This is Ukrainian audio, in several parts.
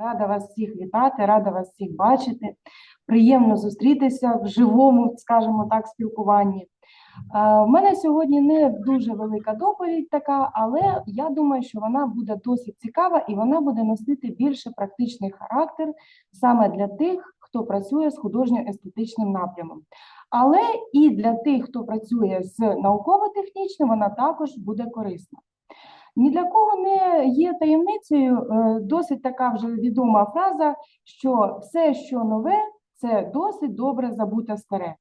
Рада вас всіх вітати, рада вас всіх бачити. Приємно зустрітися в живому, скажімо так, спілкуванні. Е, У мене сьогодні не дуже велика доповідь така, але я думаю, що вона буде досить цікава і вона буде носити більше практичний характер саме для тих, хто працює з художньо-естетичним напрямом. Але і для тих, хто працює з науково-технічним, вона також буде корисна. Ні для кого не є таємницею е, досить така вже відома фраза, що все, що нове, це досить добре забуте старе.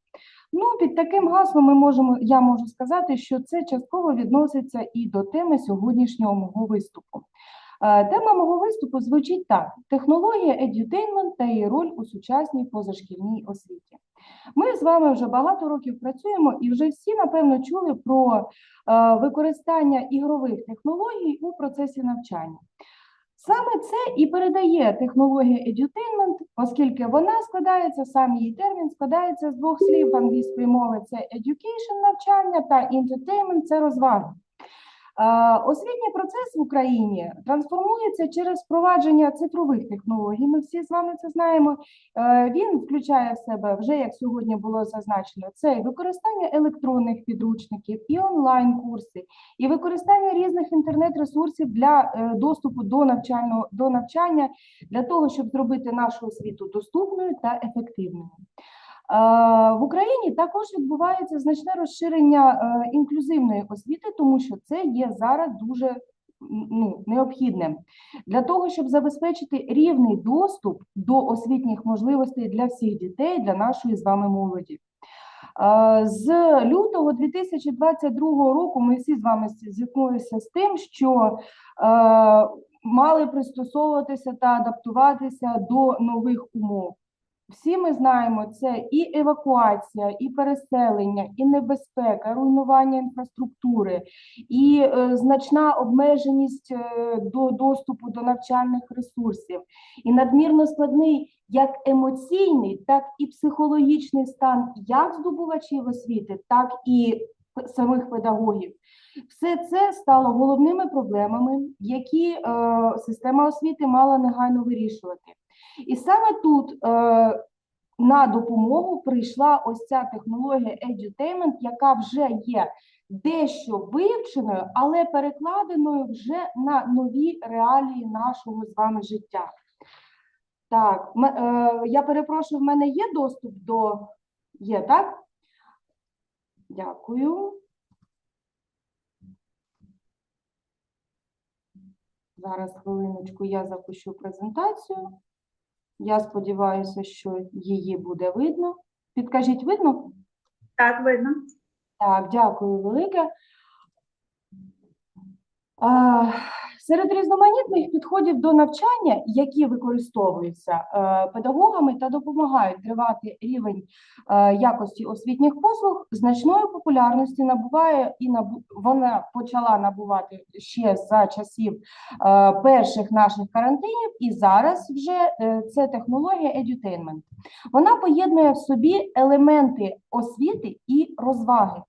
Ну, під таким гаслом ми можемо, я можу сказати, що це частково відноситься і до теми сьогоднішнього мого виступу. Е, Тема мого виступу звучить так: технологія едютеймент та її роль у сучасній позашкільній освіті. Ми з вами вже багато років працюємо і вже всі, напевно, чули про е, використання ігрових технологій у процесі навчання. Саме це і передає технологія edutainment, оскільки вона складається, сам її термін складається з двох слів англійської мови: це education навчання та entertainment – це розваги. Освітній процес в Україні трансформується через впровадження цифрових технологій. Ми всі з вами це знаємо. Е, Він включає в себе вже, як сьогодні було зазначено, це використання електронних підручників, і онлайн-курси, і використання різних інтернет-ресурсів для е, доступу до навчального до навчання для того, щоб зробити нашу освіту доступною та ефективною. Е, В Україні також відбувається значне розширення е, інклюзивної освіти, тому що це є зараз дуже ну, необхідним для того, щоб забезпечити рівний доступ до освітніх можливостей для всіх дітей, для нашої з вами молоді. Е, З лютого 2022 року ми всі з вами зіткнулися з тим, що мали пристосовуватися та адаптуватися до нових умов. Всі ми знаємо, це і евакуація, і переселення, і небезпека, руйнування інфраструктури, і е, значна обмеженість е, до доступу до навчальних ресурсів, і надмірно складний як емоційний, так і психологічний стан як здобувачів освіти, так і самих педагогів. Все це стало головними проблемами, які е, система освіти мала негайно вирішувати. І саме тут е, на допомогу прийшла ось ця технологія edutainment, яка вже є дещо вивченою, але перекладеною вже на нові реалії нашого з вами життя. Так, е, я перепрошую, в мене є доступ до. Є, так? Дякую. Зараз хвилиночку я запущу презентацію. Я сподіваюся, що її буде видно. Підкажіть, видно? Так, видно. Так, дякую велике. А, Серед різноманітних підходів до навчання, які використовуються е, педагогами та допомагають тривати рівень е, якості освітніх послуг, значної популярності набуває і набу- вона почала набувати ще за часів е, перших наших карантинів, і зараз вже це технологія edutainment. Вона поєднує в собі елементи освіти і розваги.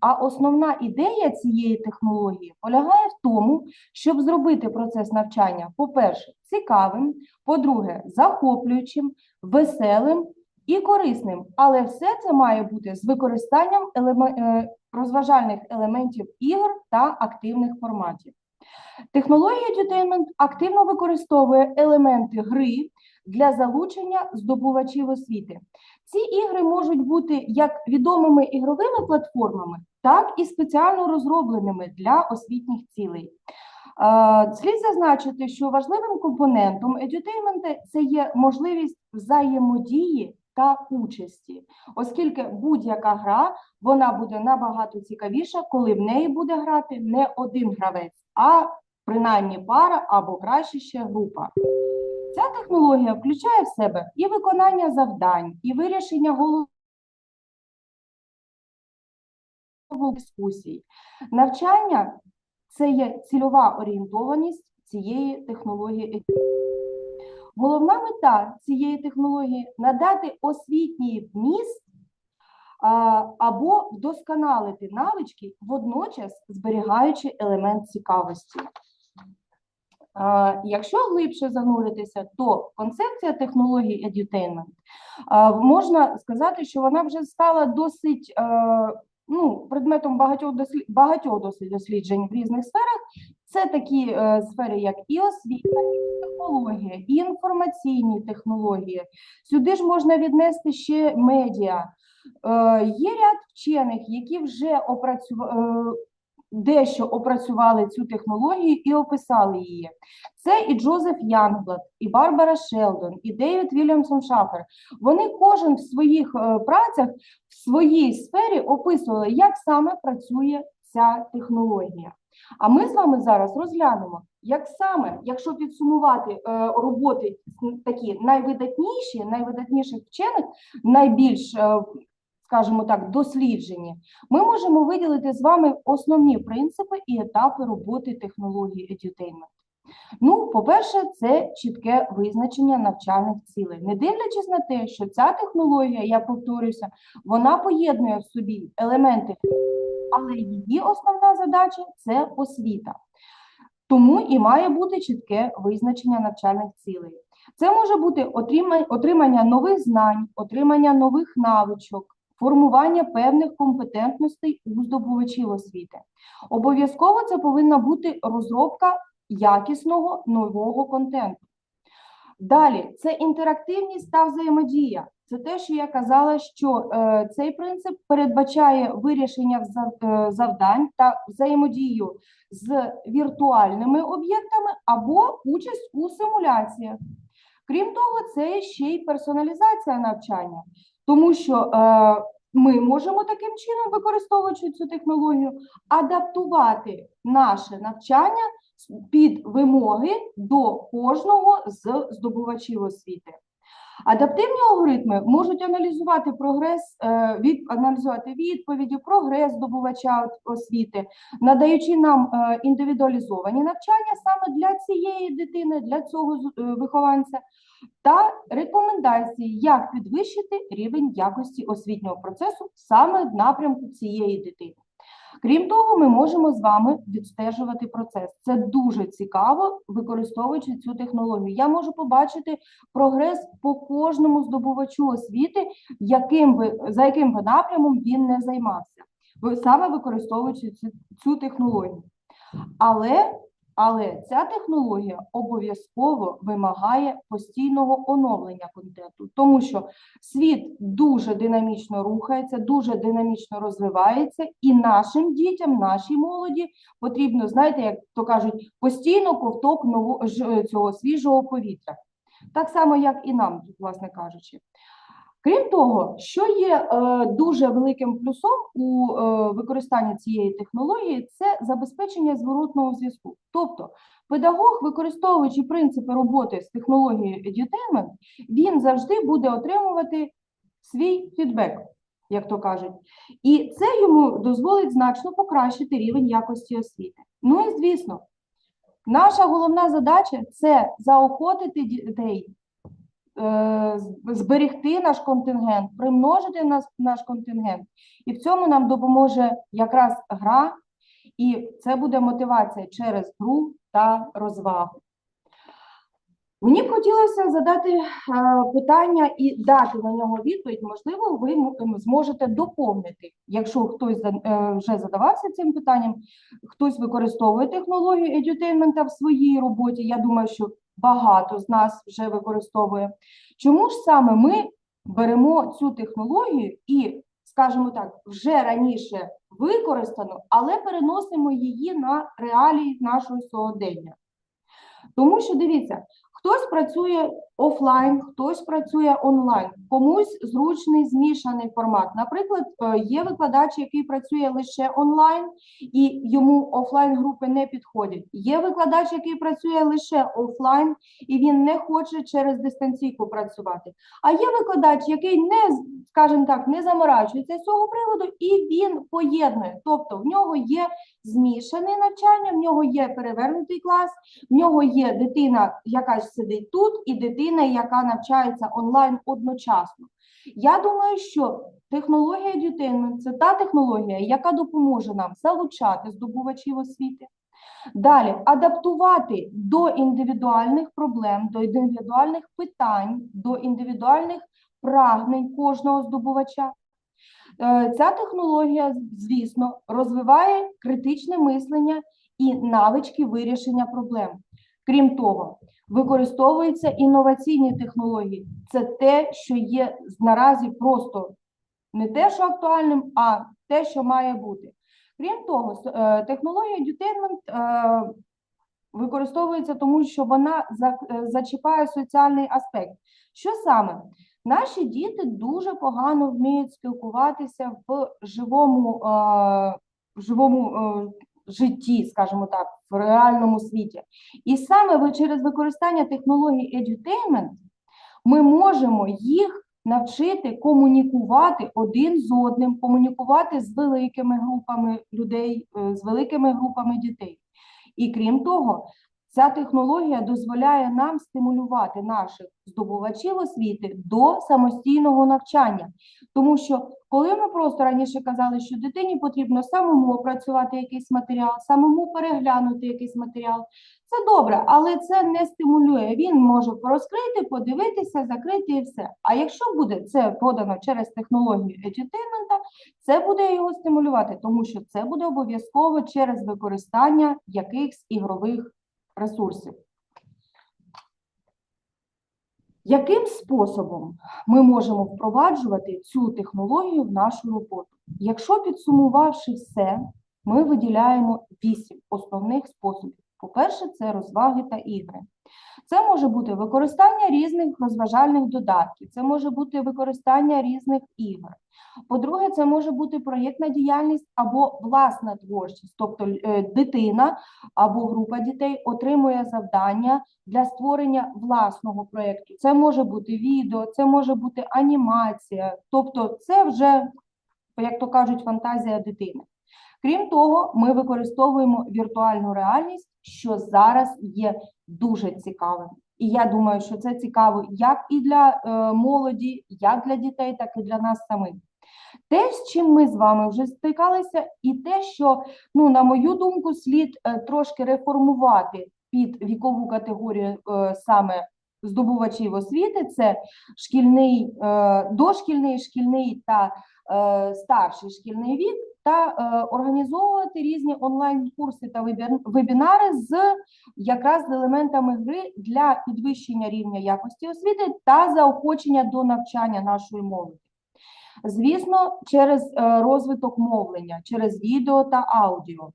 А основна ідея цієї технології полягає в тому, щоб зробити процес навчання, по-перше, цікавим, по-друге, захоплюючим, веселим і корисним. Але все це має бути з використанням елеме- е, розважальних елементів ігор та активних форматів. Технологія edutainment активно використовує елементи гри для залучення здобувачів освіти. Ці ігри можуть бути як відомими ігровими платформами, так і спеціально розробленими для освітніх цілей. Слід зазначити, що важливим компонентом edutainment це є можливість взаємодії та участі, оскільки будь-яка гра вона буде набагато цікавіша, коли в неї буде грати не один гравець, а принаймні пара або краще ще група. Ця технологія включає в себе і виконання завдань, і вирішення головних дискусій. Навчання це є цільова орієнтованість цієї технології. Головна мета цієї технології надати освітній вміст або вдосконалити навички, водночас зберігаючи елемент цікавості. Якщо глибше зануритися, то концепція технологій edutainment можна сказати, що вона вже стала досить е, ну, предметом багатьох дослід... багатьох досить досліджень в різних сферах. Це такі е, сфери, як і освіта, і технологія, і інформаційні технології. Сюди ж можна віднести ще медіа. Е, Є ряд вчених, які вже опрацювали. Дещо опрацювали цю технологію і описали її. Це і Джозеф Янгблад, і Барбара Шелдон, і Девід Вільямсон Шафер. Вони кожен в своїх е, працях в своїй сфері описували, як саме працює ця технологія. А ми з вами зараз розглянемо, як саме, якщо підсумувати е, роботи такі найвидатніші, найвидатніших вчених, найбільш, е, скажімо так, досліджені, ми можемо виділити з вами основні принципи і етапи роботи технології edutainment. Ну, по-перше, це чітке визначення навчальних цілей. Не дивлячись на те, що ця технологія, я повторюся, вона поєднує в собі елементи, але її основна задача це освіта. Тому і має бути чітке визначення навчальних цілей. Це може бути отримання нових знань, отримання нових навичок, формування певних компетентностей у здобувачів освіти. Обов'язково це повинна бути розробка якісного нового контенту. Далі це інтерактивність та взаємодія. Це те, що я казала, що е, цей принцип передбачає вирішення е, завдань та взаємодію з віртуальними об'єктами або участь у симуляціях. Крім того, це ще й персоналізація навчання, тому що е, ми можемо таким чином, використовуючи цю технологію, адаптувати наше навчання під вимоги до кожного з здобувачів освіти. Адаптивні алгоритми можуть аналізувати прогрес, е, від, аналізувати відповіді, прогрес здобувача освіти, надаючи нам е, індивідуалізовані навчання саме для цієї дитини, для цього е, вихованця, та рекомендації, як підвищити рівень якості освітнього процесу саме в напрямку цієї дитини. Крім того, ми можемо з вами відстежувати процес. Це дуже цікаво, використовуючи цю технологію. Я можу побачити прогрес по кожному здобувачу освіти, яким би, за яким би напрямом він не займався, саме використовуючи цю технологію. Але, але ця технологія обов'язково вимагає постійного оновлення контенту, тому що світ дуже динамічно рухається, дуже динамічно розвивається, і нашим дітям, нашій молоді потрібно, знаєте, як то кажуть, постійно ковток нового цього свіжого повітря. Так само, як і нам, власне кажучи. Крім того, що є е, дуже великим плюсом у е, використанні цієї технології, це забезпечення зворотного зв'язку. Тобто, педагог, використовуючи принципи роботи з технологією edutainment, він завжди буде отримувати свій фідбек, як то кажуть. І це йому дозволить значно покращити рівень якості освіти. Ну і звісно, наша головна задача це заохотити дітей зберегти наш контингент, примножити нас, наш контингент. І в цьому нам допоможе якраз гра, і це буде мотивація через гру та розвагу. Мені б хотілося задати е, питання і дати на нього відповідь. Можливо, ви зможете доповнити, якщо хтось е, вже задавався цим питанням, хтось використовує технологію edutainment в своїй роботі. Я думаю, що багато з нас вже використовує. Чому ж саме ми беремо цю технологію і, скажімо так, вже раніше використану, але переносимо її на реалії нашого сьогодення? Тому що дивіться, хтось працює офлайн, хтось працює онлайн, комусь зручний змішаний формат. Наприклад, е, є викладач, який працює лише онлайн, і йому офлайн групи не підходять. Є викладач, який працює лише офлайн, і він не хоче через дистанційку працювати. А є викладач, який не, скажімо так, не заморачується з цього приводу, і він поєднує. Тобто в нього є змішане навчання, в нього є перевернутий клас, в нього є дитина, яка сидить тут, і дитина, яка навчається онлайн одночасно. Я думаю, що технологія edutainment – це та технологія, яка допоможе нам залучати здобувачів освіти, Далі адаптувати до індивідуальних проблем, до індивідуальних питань, до індивідуальних прагнень кожного здобувача. Е, Ця технологія, звісно, розвиває критичне мислення і навички вирішення проблем. Крім того, використовуються інноваційні технології. Це те, що є наразі просто не те, що актуальним, а те, що має бути. Крім того, е, технологія edutainment е, використовується тому, що вона зачіпає соціальний аспект. Що саме? Наші діти дуже погано вміють спілкуватися в живому, е, в живому е, житті, скажімо так, в реальному світі. І саме через використання технології edutainment ми можемо їх навчити комунікувати один з одним, комунікувати з великими групами людей, е, з великими групами дітей. І крім того, ця технологія дозволяє нам стимулювати наших здобувачів освіти до самостійного навчання. Тому що коли ми просто раніше казали, що дитині потрібно самому опрацювати якийсь матеріал, самому переглянути якийсь матеріал, це добре, але це не стимулює. Він може розкрити, подивитися, закрити і все. А якщо буде це подано через технологію edutainment, це буде його стимулювати, тому що це буде обов'язково через використання якихось ігрових ресурсів. Яким способом ми можемо впроваджувати цю технологію в нашу роботу? Якщо підсумувавши все, ми виділяємо вісім основних способів. По-перше, це розваги та ігри. Це може бути використання різних розважальних додатків, це може бути використання різних ігор. По-друге, це може бути проєктна діяльність або власна творчість, тобто е, дитина або група дітей отримує завдання для створення власного проєкту. Це може бути відео, це може бути анімація, тобто це вже, як то кажуть, фантазія дитини. Крім того, ми використовуємо віртуальну реальність, що зараз є дуже цікавим. І я думаю, що це цікаво як і для е, молоді, як для дітей, так і для нас самих. Те, з чим ми з вами вже стикалися, і те, що, ну, на мою думку, слід е, трошки реформувати під вікову категорію е, саме здобувачів освіти, це шкільний, е, дошкільний, шкільний та е, старший шкільний вік, та е, організовувати різні онлайн-курси та вебінари з якраз елементами гри для підвищення рівня якості освіти та заохочення до навчання нашої молоді. Звісно, через розвиток мовлення, через відео та аудіо.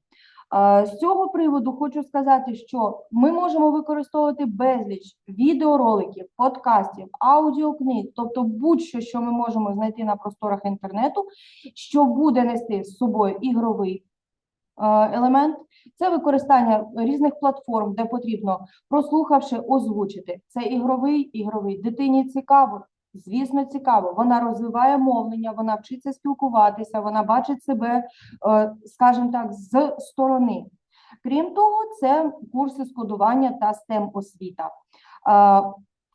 Е, З цього приводу хочу сказати, що ми можемо використовувати безліч відеороликів, подкастів, аудіокниг, тобто будь-що, що ми можемо знайти на просторах інтернету, що буде нести з собою ігровий е, елемент. Це використання різних платформ, де потрібно, прослухавши, озвучити. Це ігровий, ігровий. Дитині цікаво, звісно, цікаво. Вона розвиває мовлення, вона вчиться спілкуватися, вона бачить себе, е, скажімо так, з сторони. Крім того, це курси з кодування та STEM освіта. Е,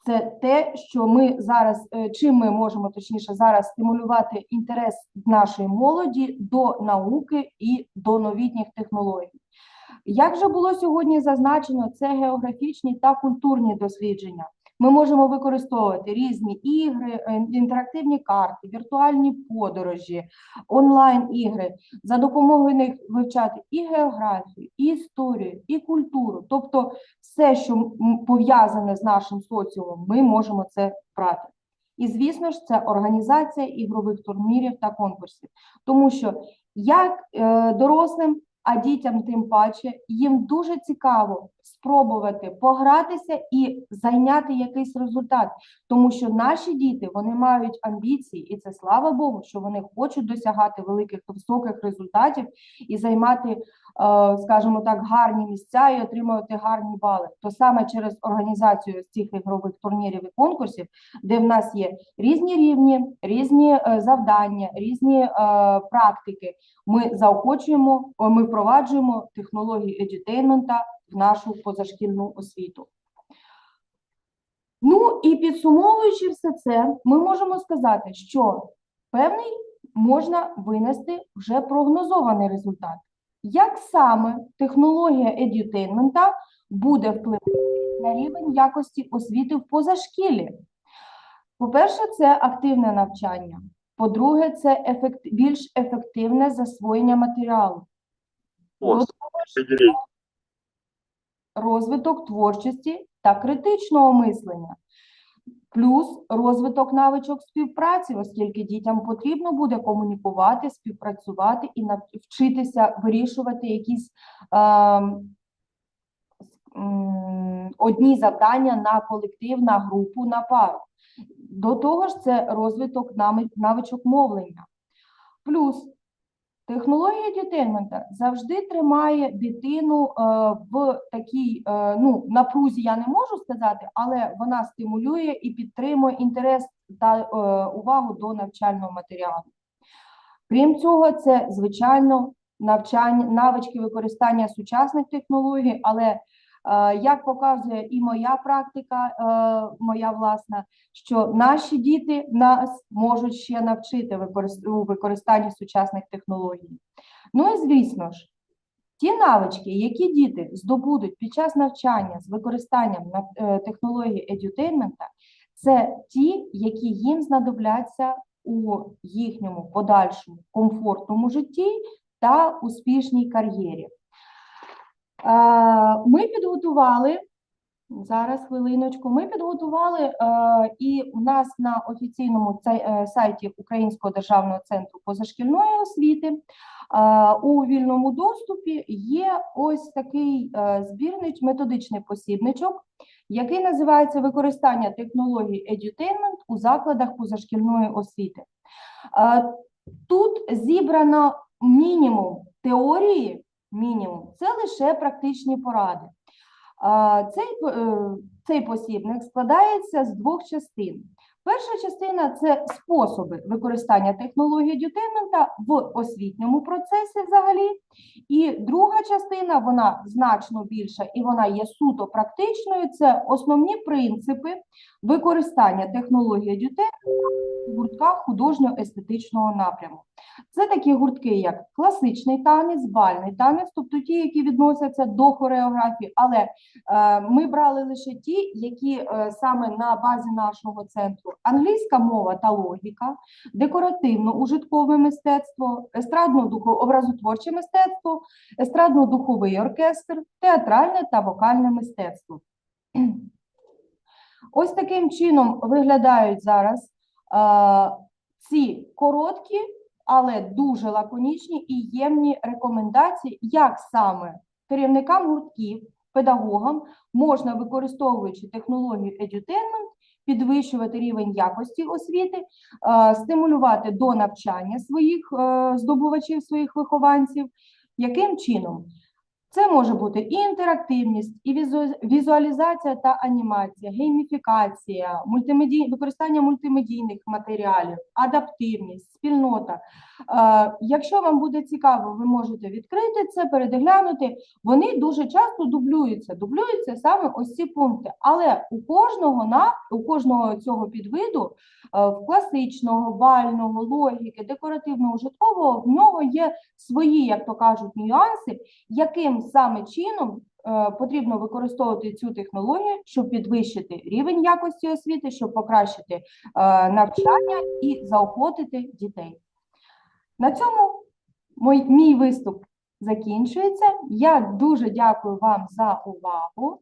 Це те, що ми зараз, е, чим ми можемо точніше зараз стимулювати інтерес нашої молоді до науки і до новітніх технологій. Як же було сьогодні зазначено, це географічні та культурні дослідження. Ми можемо використовувати різні ігри, е, інтерактивні карти, віртуальні подорожі, онлайн-ігри, за допомогою них вивчати і географію, і історію, і культуру. Тобто все, що пов'язане з нашим соціумом, ми можемо це брати. І, звісно ж, це організація ігрових турнірів та конкурсів, тому що як е, дорослим, а дітям тим паче, їм дуже цікаво спробувати погратися і зайняти якийсь результат, тому що наші діти вони мають амбіції, і це слава Богу, що вони хочуть досягати великих високих результатів і займати, е, скажімо так, гарні місця і отримувати гарні бали. То саме через організацію цих ігрових турнірів і конкурсів, де в нас є різні рівні, різні е, завдання, різні е, практики. Ми заохочуємо, ми впроваджуємо технології едютеймента в нашу позашкільну освіту. Ну і підсумовуючи все це, ми можемо сказати, що певний можна винести вже прогнозований результат. як саме технологія едютеймента буде впливати на рівень якості освіти в позашкіллі? По-перше, це активне навчання. По-друге, це ефект... більш ефективне засвоєння матеріалу. Пост. Определить. Розвиток творчості та критичного мислення, плюс розвиток навичок співпраці, оскільки дітям потрібно буде комунікувати, співпрацювати і нав- вчитися вирішувати якісь м, одні завдання на колектив, на групу, на пару. До того ж, це розвиток навичок мовлення. Плюс Технологія дітеймента завжди тримає дитину е, в такій е, ну, напрузі, я не можу сказати, але вона стимулює і підтримує інтерес та е, увагу до навчального матеріалу. Крім цього, це звичайно навчання, навички використання сучасних технологій, але як показує і моя практика, е, моя власна, що наші діти нас можуть ще навчити у використанні сучасних технологій. Ну і звісно ж, ті навички, які діти здобудуть під час навчання з використанням е, технології едютеймента, це ті, які їм знадобляться у їхньому подальшому комфортному житті та успішній кар'єрі. Ми підготували Зараз хвилиночку. Ми підготували е, і у нас на офіційному е, сайті Українського державного центру позашкільної освіти у вільному доступі є ось такий е, збірнич, методичний посібничок, який називається Використання технологій edutainment у закладах позашкільної освіти. Тут зібрано мінімум теорії, мінімум, це лише практичні поради. Цей, е, цей посібник складається з двох частин. Перша частина це способи використання технології дютеймента в освітньому процесі взагалі. І друга частина, вона значно більша і вона є суто практичною. Це основні принципи використання технології дютеймента у гуртках художньо-естетичного напряму. Це такі гуртки, як класичний танець, бальний танець, тобто ті, які відносяться до хореографії, але Е, Ми брали лише ті, які е, саме на базі нашого центру англійська мова та логіка, декоративно-ужиткове мистецтво, естрадно-образотворче мистецтво, естрадно-духовий оркестр, театральне та вокальне мистецтво. Ось таким чином виглядають зараз е, ці короткі, але дуже лаконічні і ємні рекомендації, як саме керівникам гуртків, педагогам можна, використовуючи технологію edutainment, підвищувати рівень якості освіти, е, стимулювати до навчання своїх е, здобувачів, своїх вихованців. Яким чином? Це може бути і інтерактивність, і візуалізація та анімація, гейміфікація, мультимедій... використання мультимедійних матеріалів, адаптивність, спільнота. Е, Якщо вам буде цікаво, ви можете відкрити це, переглянути. Вони дуже часто дублюються. Дублюються саме ось ці пункти. Але у кожного на у кожного цього підвиду е, класичного, бального, логіки, декоративного, житкового в нього є свої, як то кажуть, нюанси, яким саме чином е, потрібно використовувати цю технологію, щоб підвищити рівень якості освіти, щоб покращити е, навчання і заохотити дітей. На цьому мій виступ закінчується. Я дуже дякую вам за увагу.